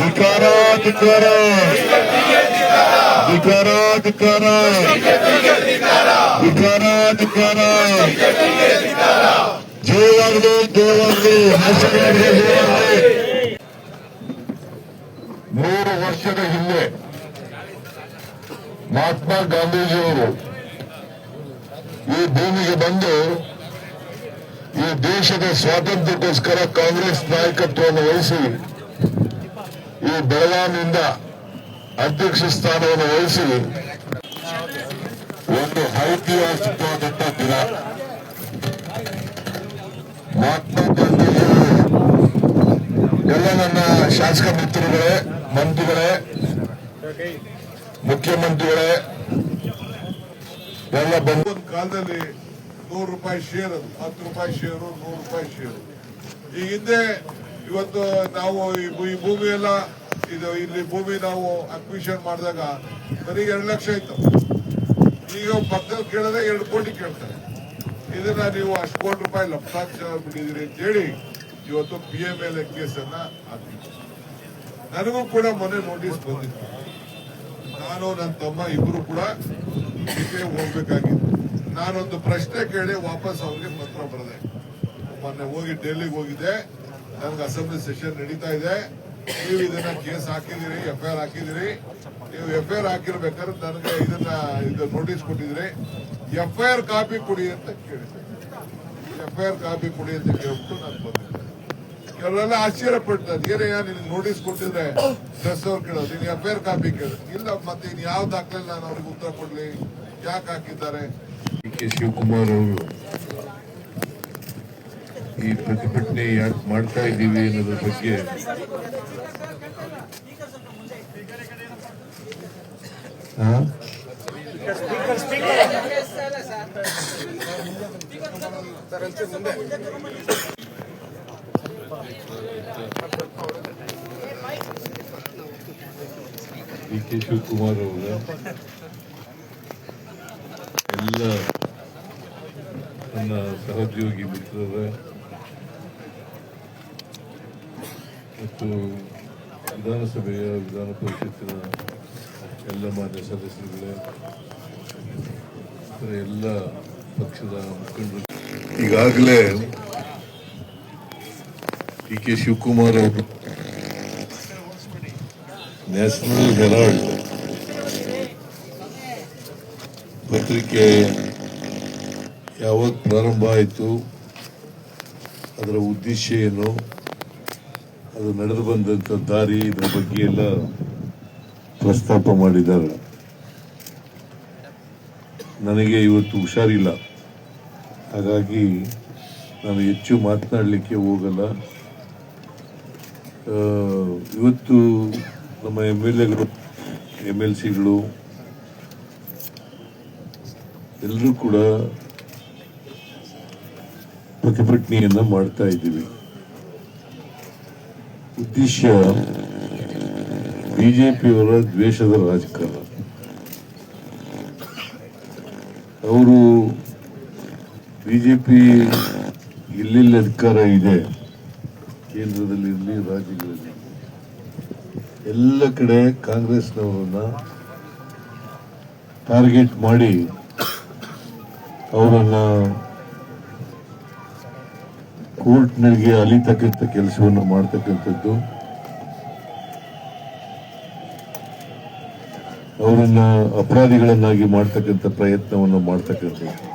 ಧಿಕಾರ ಧಿಕಾರ ಧಿಕಾರ ಧಿಕಾರ ಧಿಕಾರ ಧಿಕಾರ ಜಯವಾಗಲಿ ಜಯವಾಗಲಿ ಆಶೀರ್ವಾದಗಳು ಜಯವಾಗಲಿ ಮೂರು ವರ್ಷದ ಹಿಂದೆ ಮಹಾತ್ಮ ಗಾಂಧೀಜಿಯವರು ಈ ಭೂಮಿಗೆ ಬಂದು ಈ ದೇಶದ ಸ್ವಾತಂತ್ರ್ಯಕ್ಕೋಸ್ಕರ ಕಾಂಗ್ರೆಸ್ ನಾಯಕತ್ವವನ್ನು ವಹಿಸಿ, ಈ ಬೆಳಗಾವಿಯಿಂದ ಅಧ್ಯಕ್ಷ ಸ್ಥಾನವನ್ನು ವಹಿಸಿ, ಒಂದು ಐತಿಹಾಸಿಕವಾದಂತಹ ದಿನ. ಮಹಾತ್ಮ ಗಾಂಧೀಜಿ ಎಲ್ಲ ನನ್ನ ಶಾಸಕ ಮಿತ್ರಗಳೇ ಮಂತ್ರಿಗಳೇ, ಮುಖ್ಯಮಂತ್ರಿಗಳೇ, ಎಲ್ಲ ಬಂದ ಕಾಲದಲ್ಲಿ ನೂರು ರೂಪಾಯಿ ಶೇರ್ ಅದು, ಹತ್ತು ರೂಪಾಯಿ ಶೇರು ನೂರು ರೂಪಾಯಿ ಶೇರು ಈ ಹಿಂದೆ ಇವತ್ತು ನಾವು ಈ ಭೂಮಿ ಎಲ್ಲ ಇದು ಇಲ್ಲಿ ಭೂಮಿ ನಾವು ಅಕ್ವಿಷನ್ ಮಾಡಿದಾಗ ಬರೀ ಎರಡು ಲಕ್ಷ ಇತ್ತು. ಈಗ ಪಕ್ಕದಲ್ಲಿ ಕೇಳಿದ್ರೆ ಎರಡು ಕೋಟಿ ಕೇಳ್ತಾರೆ. ಇದನ್ನ ನೀವು ಅಷ್ಟು ಕೋಟಿ ರೂಪಾಯಿ ಲಕ್ಷಾಂಶ ಬಿಟ್ಟಿದ್ದೀರಿ ಅಂತ ಹೇಳಿ ಇವತ್ತು ಪಿ ಎಂ ಎಲ್ ಕೇಸನ್ನ ಹಾಕಿದ್ರು. ನನಗೂ ಕೂಡ ಮೊನ್ನೆ ನೋಟಿಸ್ ಬಂದಿತ್ತು. ನಾನು, ನನ್ನ ತಮ್ಮ ಇಬ್ರು ಕೂಡ ಇದಕ್ಕೆ ಹೋಗ್ಬೇಕಾಗಿತ್ತು. ನಾನೊಂದು ಪ್ರಶ್ನೆ ಕೇಳಿ ವಾಪಸ್ ಅವ್ರಿಗೆ ಪತ್ರ ಬರದೆ. ಮೊನ್ನೆ ಹೋಗಿ ಡೆಲ್ಲಿಗೆ ಹೋಗಿದ್ದೆ. ನನ್ಗೆ ಅಸೆಂಬ್ಲಿ ಸೆಷನ್ ನಡೀತಾ ಇದೆ. ನೀವು ಇದನ್ನ ಕೇಸ್ ಹಾಕಿದಿರಿ ಎಫ್ ಐ ಆರ್ ಹಾಕಿದಿರಿ ನೀವು ಎಫ್ ಐ ಆರ್ ಹಾಕಿರ್ಬೇಕಾದ್ರೆ ನನಗೆ ಇದನ್ನ ಇದು ನೋಟಿಸ್ ಕೊಟ್ಟಿದ್ರಿ. ಎಫ್ ಐ ಆರ್ ಕಾಪಿ ಕೊಡಿ ಅಂತ ಕೇಳಿದೆ ಎಫ್ ಐ ಆರ್ ಕಾಪಿ ಕೊಡಿ ಅಂತ ಕೇಳ್ಬಿಟ್ಟು ನಾನು ಬಂದಿದ್ದೆ. ಇವರೆಲ್ಲ ಆಶ್ಚರ್ಯ ಪಡ್ತಾರೆ ಏನೇ ನಿನಗೆ ನೋಟಿಸ್ ಕೊಟ್ಟಿದ್ರೆ? ಡ್ರೆಸ್ ಅವ್ರು ಕೇಳೋದು. ನೀನು ಎಫ್ ಐ ಆರ್ ಕಾಪಿ ಕೇಳಿ. ಇಲ್ಲ ಮತ್ತೆ ಇನ್ ಯಾವ ದಾಖಲೆ ನಾನು ಅವ್ರಿಗೆ ಉತ್ತರ ಕೊಡ್ಲಿ? ಯಾಕೆ ಹಾಕಿದ್ದಾರೆ? ಡಿ ಕೆ ಶಿವಕುಮಾರ್ ಅವರು ಈ ಪ್ರತಿಭಟನೆ ಯಾಕೆ ಮಾಡ್ತಾ ಇದ್ದೀವಿ ಅನ್ನೋದ್ರ ಬಗ್ಗೆ? ಡಿ ಕೆ ಶಿವಕುಮಾರ್ ಅವರ ಎಲ್ಲ ನನ್ನ ಸಹೋದ್ಯೋಗಿ ಮಿತ್ರರೇ. ಮತ್ತು ವಿಧಾನಸಭೆಯ ವಿಧಾನ ಪರಿಷತ್ತಿನ ಎಲ್ಲ ಮಾನ್ಯ ಸದಸ್ಯರುಗಳೇ ಎಲ್ಲ ಪಕ್ಷದ ಮುಖಂಡರು. ಈಗಾಗಲೇ ಡಿ ಕೆ ಶಿವಕುಮಾರ್ ಅವರು ನ್ಯಾಷನಲ್ ಹೆರಾಲ್ಡ್ ಪತ್ರಿಕೆ ಯಾವತ್ತು ಪ್ರಾರಂಭ ಆಯಿತು, ಅದರ ಉದ್ದೇಶ ಏನು, ಅದು ನಡೆದು ಬಂದಂಥ ದಾರಿ ಇದರ ಬಗ್ಗೆ ಎಲ್ಲ ಪ್ರಸ್ತಾಪ ಮಾಡಿದ್ದಾರೆ. ನನಗೆ ಇವತ್ತು ಹುಷಾರಿಲ್ಲ. ಹಾಗಾಗಿ ನಾನು ಹೆಚ್ಚು ಮಾತನಾಡಲಿಕ್ಕೆ ಹೋಗಲ್ಲ. ಇವತ್ತು ನಮ್ಮ ಎಂ ಎಲ್ ಎಗಳು, ಎಂ ಎಲ್ ಸಿಗಳು ಎಲ್ಲರೂ ಕೂಡ ಪ್ರತಿಭಟನೆಯನ್ನ ಮಾಡ್ತಾ ಇದ್ದೀವಿ. ಉದ್ದೇಶ, ಬಿಜೆಪಿಯವರ ದ್ವೇಷದ ರಾಜಕಾರಣ. ಅವರು ಬಿಜೆಪಿ ಎಲ್ಲೆಲ್ಲಿ ಅಧಿಕಾರ ಇದೆ, ಕೇಂದ್ರದಲ್ಲಿರಲಿ ರಾಜ್ಯಗಳಲ್ಲಿ ಎಲ್ಲ ಕಡೆ ಕಾಂಗ್ರೆಸ್ನವರನ್ನ ಟಾರ್ಗೆಟ್ ಮಾಡಿ ಅವರನ್ನ ಕೋರ್ಟ್ನಲ್ಲಿ ಅಲಿತಕ್ಕಂಥ ಕೆಲಸವನ್ನು ಮಾಡ್ತಕ್ಕಂಥದ್ದು. ಅವರನ್ನ ಅಪರಾಧಿಗಳನ್ನಾಗಿ ಮಾಡ್ತಕ್ಕಂಥ ಪ್ರಯತ್ನವನ್ನು ಮಾಡ್ತಕ್ಕಂಥದ್ದು.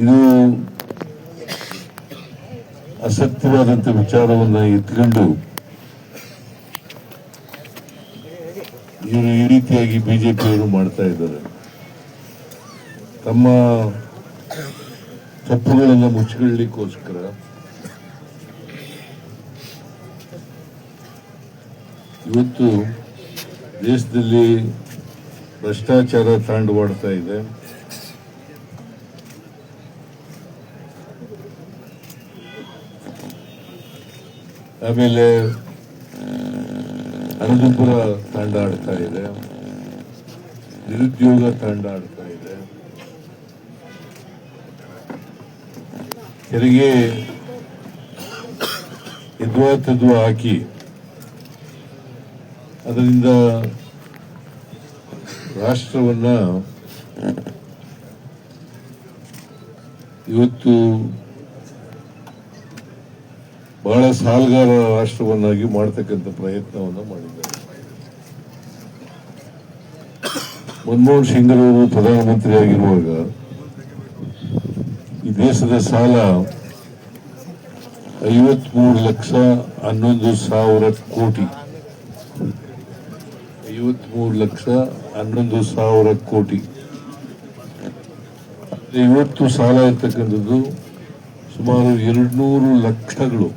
ಇದು ಅಸತ್ಯವಾದಂತ ವಿಚಾರವನ್ನ ಎತ್ಕೊಂಡು ಇವರು ಈ ರೀತಿಯಾಗಿ ಬಿಜೆಪಿಯವರು ಮಾಡ್ತಾ ಇದ್ದಾರೆ. ತಮ್ಮ ತಪ್ಪುಗಳನ್ನು ಮುಚ್ಚಿಕೊಳ್ಳಿಕ್ಕೋಸ್ಕರ ಇವತ್ತು ದೇಶದಲ್ಲಿ ಭ್ರಷ್ಟಾಚಾರ ತಾಂಡವಾಡ್ತಾ ಇದೆ. ಆಮೇಲೆ ಹಣದುಬ್ಬರ ತಾಂಡ ಆಡ್ತಾ ಇದೆ. ನಿರುದ್ಯೋಗ ತಾಂಡ ಆಡ್ತಾ ಇದೆ. ತೆರಿಗೆ ಯದ್ವಾ ತದ್ವಾ ಹಾಕಿ, ಅದರಿಂದ ರಾಷ್ಟ್ರವನ್ನ ಇವತ್ತು ಬಹಳ ಸಾಲಗಾರ ರಾಷ್ಟ್ರವನ್ನಾಗಿ ಮಾಡ್ತಕ್ಕಂಥ ಪ್ರಯತ್ನವನ್ನು ಮಾಡಿದ್ದಾರೆ. ಮನಮೋಹನ್ ಸಿಂಗ್ರವರು ಪ್ರಧಾನಮಂತ್ರಿ ಆಗಿರುವಾಗ ಈ ದೇಶದ ಸಾಲ ಐವತ್ಮೂರು ಲಕ್ಷ ಹನ್ನೊಂದು ಸಾವಿರ ಕೋಟಿ. ಐವತ್ಮೂರು ಲಕ್ಷ ಹನ್ನೊಂದು ಸಾವಿರ ಕೋಟಿ. ಇವತ್ತು ಸಾಲ ಇರ್ತಕ್ಕಂಥದ್ದು ಸುಮಾರು ಎರಡ್ನೂರು ಲಕ್ಷಗಳು.